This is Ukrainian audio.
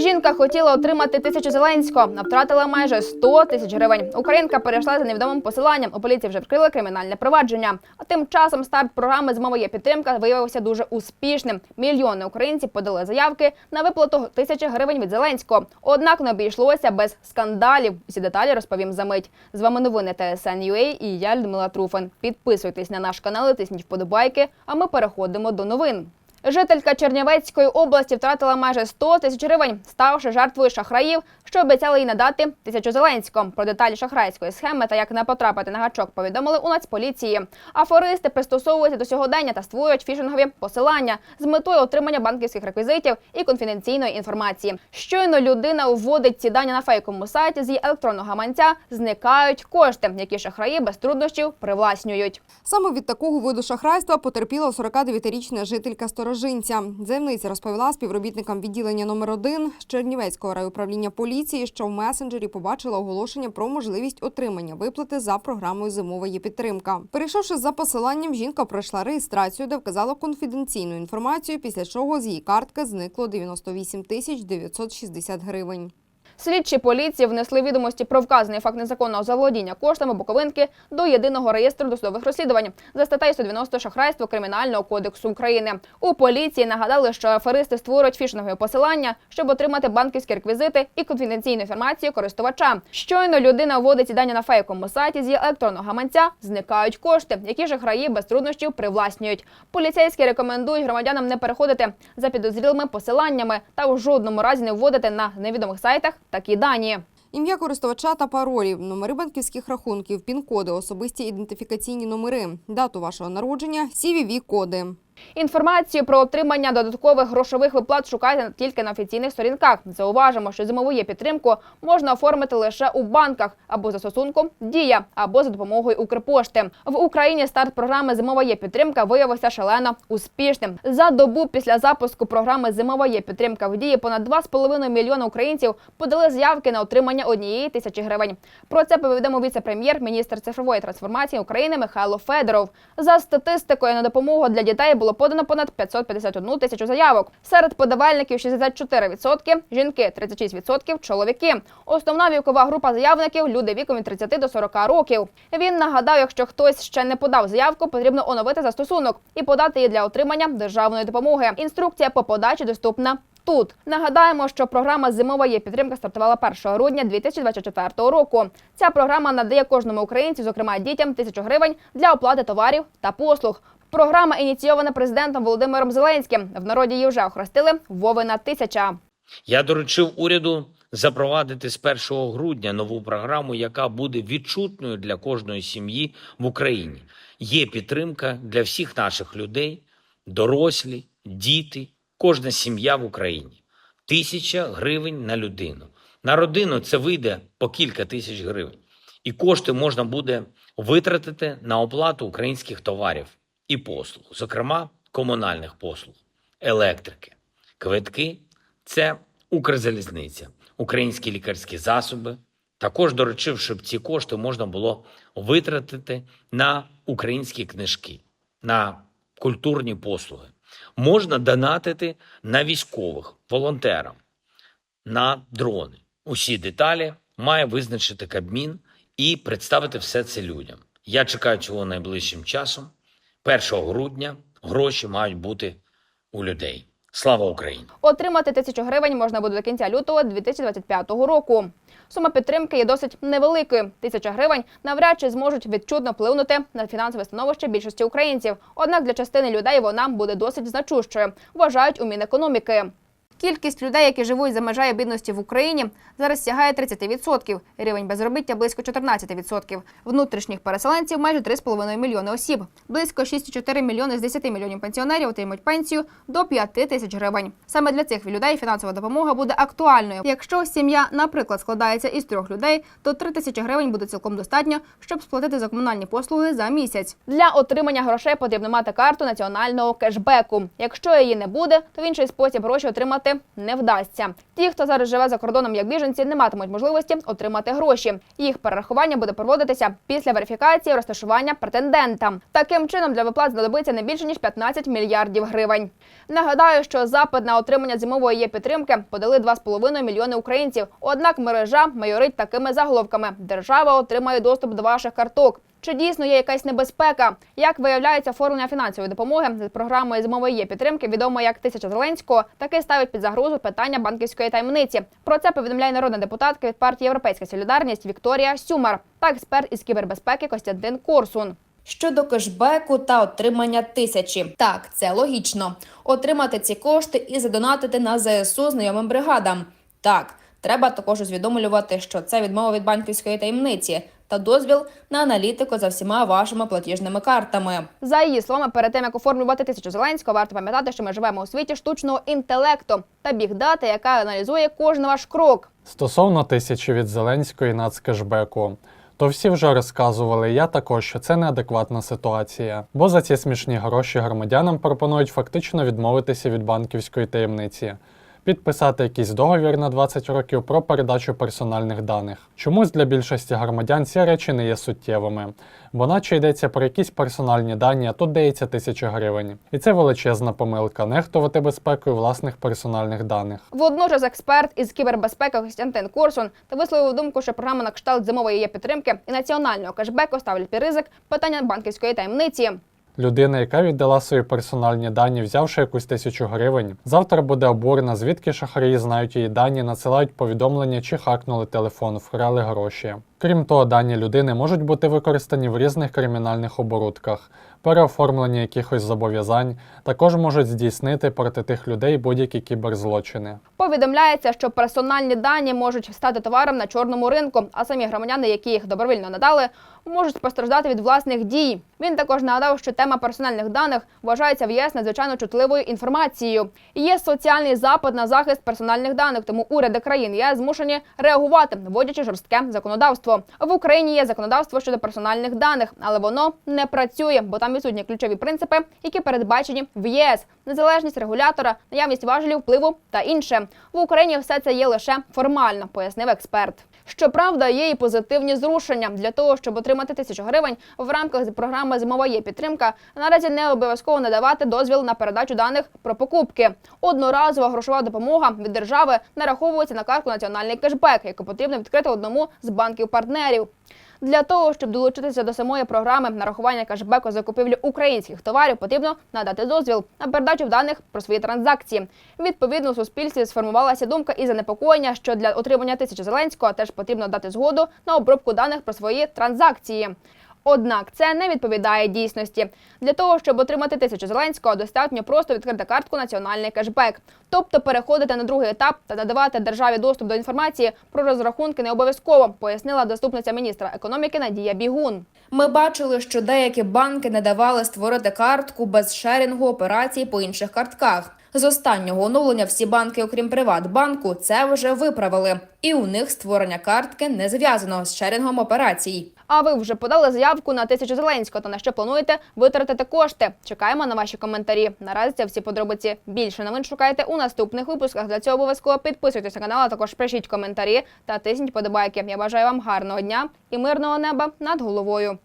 Жінка хотіла отримати тисячу Зеленського, а втратила майже 100 тисяч гривень. Українка перейшла за невідомим посиланням. У поліції вже вкрили кримінальне провадження. А тим часом старт програми «Змова підтримка виявився дуже успішним. Мільйони українців подали заявки на виплату тисячі гривень від Зеленського. Однак не обійшлося без скандалів. Усі деталі розповім за мить. З вами новини ТСН.UA і я Людмила Труфан. Підписуйтесь на наш канал, тисніть вподобайки. А ми переходимо до новин. Жителька Чернівецької області втратила майже 100 тисяч гривень, ставши жертвою шахраїв, що обіцяли їй надати тисячу Зеленського. Про деталі шахрайської схеми та як не потрапити на гачок повідомили у Нацполіції. Афористи пристосовуються до сьогодення та створюють фішингові посилання з метою отримання банківських реквізитів і конфіденційної інформації. Щойно людина вводить ці дані на фейковому сайті з її електронного гаманця, зникають кошти, які шахраї без труднощів привласнюють. Саме від такого виду шахрайства потерпіла 49-річна жителька Сторожинця. Заявниця розповіла співробітникам відділення номер 1 з Чернівецького райуправління поліції, що в месенджері побачила оголошення про можливість отримання виплати за програмою зимової підтримка. Перейшовши за посиланням, жінка пройшла реєстрацію, де вказала конфіденційну інформацію, після чого з її картки зникло 98 тисяч 960 гривень. Слідчі поліції внесли відомості про вказаний факт незаконного заволодіння коштами Буковинки до єдиного реєстру досудових розслідувань за статтею 190 шахрайство Кримінального кодексу України. У поліції нагадали, що аферисти створюють фішингові посилання, щоб отримати банківські реквізити і конфіденційну інформацію користувача. Щойно людина вводить ці дані на фейковому сайті з електронного гаманця, зникають кошти, які шахраї без труднощів привласнюють. Поліцейські рекомендують громадянам не переходити за підозрілими посиланнями та у жодному разі не вводити на невідомих сайтах такі дані. Ім'я користувача та паролі, номери банківських рахунків, пін-коди, особисті ідентифікаційні номери, дату вашого народження, CVV-коди. Інформацію про отримання додаткових грошових виплат шукайте тільки на офіційних сторінках. Зауважимо, що зимову підтримку можна оформити лише у банках або за стосунком Дія або за допомогою Укрпошти. В Україні старт програми Зимова підтримка виявився шалено успішним. За добу після запуску програми Зимова підтримка в дії понад 2,5 мільйона українців подали заявки на отримання однієї тисячі гривень. Про це повідомив віце-прем'єр, міністр цифрової трансформації України Михайло Федоров. За статистикою на допомогу для дітей було подано понад 551 тисячу заявок. Серед подавальників 64%, жінки 36%, чоловіки. Основна вікова група заявників люди віком від 30 до 40 років. Він нагадав, якщо хтось ще не подав заявку, потрібно оновити застосунок і подати її для отримання державної допомоги. Інструкція по подачі доступна. Тут нагадаємо, що програма Зимова є підтримка стартувала 1 грудня 2024 року. Ця програма надає кожному українцю, зокрема дітям, тисячу гривень для оплати товарів та послуг. Програма ініційована президентом Володимиром Зеленським. В народі її вже охрестили Вовина тисяча. Я доручив уряду запровадити з 1 грудня нову програму, яка буде відчутною для кожної сім'ї в Україні. Є підтримка для всіх наших людей, дорослі, діти, кожна сім'я в Україні. Тисяча гривень на людину. На родину це вийде по кілька тисяч гривень. І кошти можна буде витратити на оплату українських товарів і послуг, зокрема комунальних послуг, електрики, квитки це Укрзалізниця, українські лікарські засоби. Також доручив, щоб ці кошти можна було витратити на українські книжки, на культурні послуги. Можна донатити на військових, волонтерам, на дрони. Усі деталі має визначити Кабмін і представити все це людям. Я чекаю цього найближчим часом. 1 грудня гроші мають бути у людей. Слава Україні! Отримати тисячу гривень можна буде до кінця лютого 2025 року. Сума підтримки є досить невеликою. Тисяча гривень навряд чи зможуть відчутно вплинути на фінансове становище більшості українців. Однак для частини людей вона буде досить значущою, вважають у Мінекономіки. Кількість людей, які живуть за межею бідності в Україні, зараз сягає 30%. Рівень безробіття близько 14%. Внутрішніх переселенців майже 3,5 мільйони осіб. Близько 6,4 мільйони з 10 мільйонів пенсіонерів отримують пенсію до 5 тисяч гривень. Саме для цих людей фінансова допомога буде актуальною. Якщо сім'я, наприклад, складається із трьох людей, то 3 тисячі гривень буде цілком достатньо, щоб сплатити за комунальні послуги за місяць. Для отримання грошей потрібно мати карту національного кешбеку. Якщо її не буде, то в інший спосіб гроші отримати отримати не вдасться. Ті, хто зараз живе за кордоном як біженці, не матимуть можливості отримати гроші. Їх перерахування буде проводитися після верифікації розташування претендента. Таким чином для виплат знадобиться не більше ніж 15 мільярдів гривень. Нагадаю, що запит на отримання зимової є підтримки подали 2,5 мільйони українців. Однак мережа майорить такими заголовками: держава отримає доступ до ваших карток. Чи дійсно є якась небезпека? Як виявляється оформлення фінансової допомоги з програмою зимової є підтримки, відомо як тисяча Зеленського, таки ставить під загрозу питання банківської таємниці. Про це повідомляє народна депутатка від партії Європейська Солідарність Вікторія Сюмар та експерт із кібербезпеки Костянтин Корсун. Щодо кешбеку та отримання тисячі, так це логічно. Отримати ці кошти і задонатити на ЗСУ знайомим бригадам. Так, треба також усвідомлювати, що це відмова від банківської таємниці та дозвіл на аналітику за всіма вашими платіжними картами. За її словами, перед тим як оформлювати тисячу Зеленського, варто пам'ятати, що ми живемо у світі штучного інтелекту та бігдати, яка аналізує кожен ваш крок. Стосовно тисячі від Зеленської нацкешбеку, то всі вже розказували, я також, що це неадекватна ситуація. Бо за ці смішні гроші громадянам пропонують фактично відмовитися від банківської таємниці, підписати якийсь договір на 20 років про передачу персональних даних. Чомусь для більшості громадян ці речі не є суттєвими, бо наче йдеться про якісь персональні дані, а тут дається тисяча гривень. І це величезна помилка нехтувати безпекою власних персональних даних. Водночас експерт із кібербезпеки Костянтин Корсун та висловив думку, що програма на кшталт зимової є підтримки і національного кешбеку ставлять під ризик питання банківської таємниці. Людина, яка віддала свої персональні дані, взявши якусь тисячу гривень, завтра буде обурена, звідки шахраї знають її дані, надсилають повідомлення чи хакнули телефон, вкрали гроші. Крім того, дані людини можуть бути використані в різних кримінальних оборудках, переоформлення якихось зобов'язань, також можуть здійснити проти тих людей будь-які кіберзлочини. Повідомляється, що персональні дані можуть стати товаром на чорному ринку, а самі громадяни, які їх добровільно надали, можуть постраждати від власних дій. Він також нагадав, що тема персональних даних вважається в ЄС надзвичайно чутливою інформацією. Є соціальний запит на захист персональних даних, тому уряди країн ЄС змушені реагувати, вводячи жорстке законодавство. В Україні є законодавство щодо персональних даних, але воно не працює, бо там відсутні ключові принципи, які передбачені в ЄС: незалежність регулятора, наявність важелів впливу та інше. В Україні все це є лише формально, пояснив експерт. Щоправда, є і позитивні зрушення для того, щоб отримати тисячу гривень в рамках програми Зимова є підтримка. Наразі не обов'язково надавати дозвіл на передачу даних про покупки. Одноразова грошова допомога від держави нараховується на картку національний кешбек, яку потрібно відкрити одному з банків партнерів. Для того, щоб долучитися до самої програми нарахування кешбеку закупівлі українських товарів, потрібно надати дозвіл на передачу даних про свої транзакції. Відповідно, у суспільстві сформувалася думка і занепокоєння, що для отримання тисячі Зеленського теж потрібно дати згоду на обробку даних про свої транзакції. Однак це не відповідає дійсності. Для того, щоб отримати тисячу Зеленського, достатньо просто відкрити картку Національний кешбек, тобто переходити на другий етап та надавати державі доступ до інформації про розрахунки не обов'язково, пояснила заступниця міністра економіки Надія Бігун. Ми бачили, що деякі банки не давали створити картку без шерінгу операцій по інших картках. З останнього оновлення всі банки, окрім Приватбанку, це вже виправили, і у них створення картки не зв'язано з шерінгом операцій. А ви вже подали заявку на тисячу Зеленського та на що плануєте витратити кошти? Чекаємо на ваші коментарі. Наразі це всі подробиці. Більше новин шукайте у наступних випусках. Для цього обов'язково підписуйтесь на канал, а також пишіть коментарі та тисніть подобайки. Я бажаю вам гарного дня і мирного неба над головою.